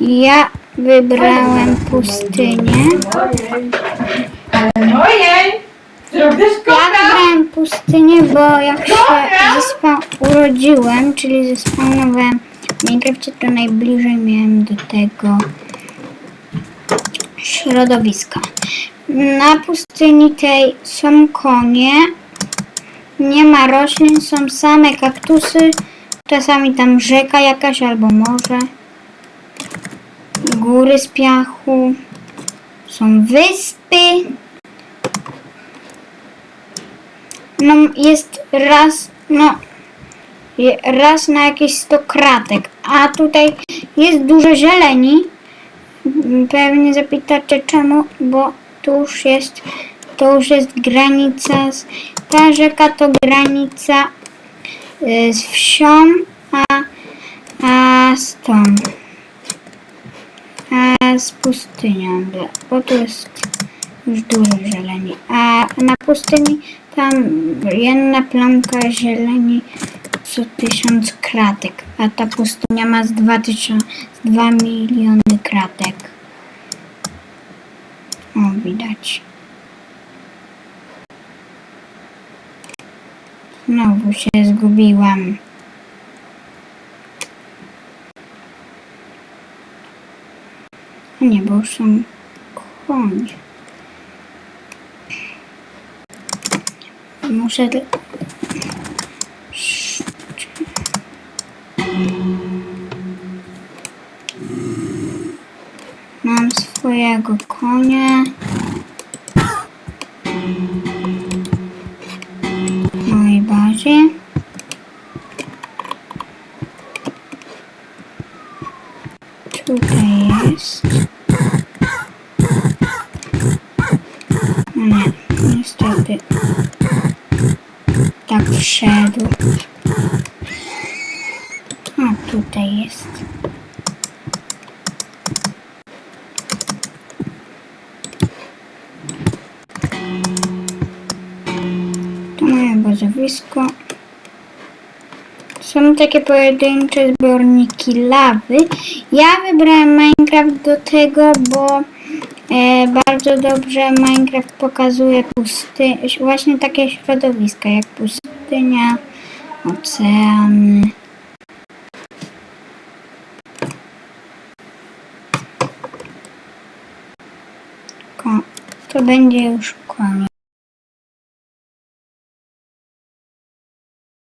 Ja wybrałem pustynię. Ale mojej! Zrobisz Ja wybrałem pustynię, bo jak się urodziłem, czyli zespawnowałem w Minecrafcie, to najbliżej miałem do tego środowiska. Na pustyni tej są konie, nie ma roślin, są same kaktusy, czasami tam rzeka jakaś albo morze, góry z piachu, są wyspy. No jest raz, no raz na jakieś 100 kratek, a tutaj jest dużo zieleni. Pewnie zapytacie czemu, bo tu już jest, to już jest granica, ta rzeka to granica y, z wsią, a, a z tą, a z pustynią, bo tu jest już dużo zieleni. A na pustyni tam jedna plamka zieleni co tysiąc kratek, a ta pustynia ma z dwa, tysiąc, z dwa miliony kratek. O, widać. Znowu się zgubiłam. Nie, bo już są konie. Muszę. Mam swojego konia. Jest. No nie, niestety. Tak wszedł. A tutaj jest. To moje bazowisko. Są takie pojedyncze zbiorniki lawy. Ja wybrałem Minecraft do tego, bo e, bardzo dobrze Minecraft pokazuje pusty, właśnie takie środowiska jak pustynia, oceany. To będzie już koniec.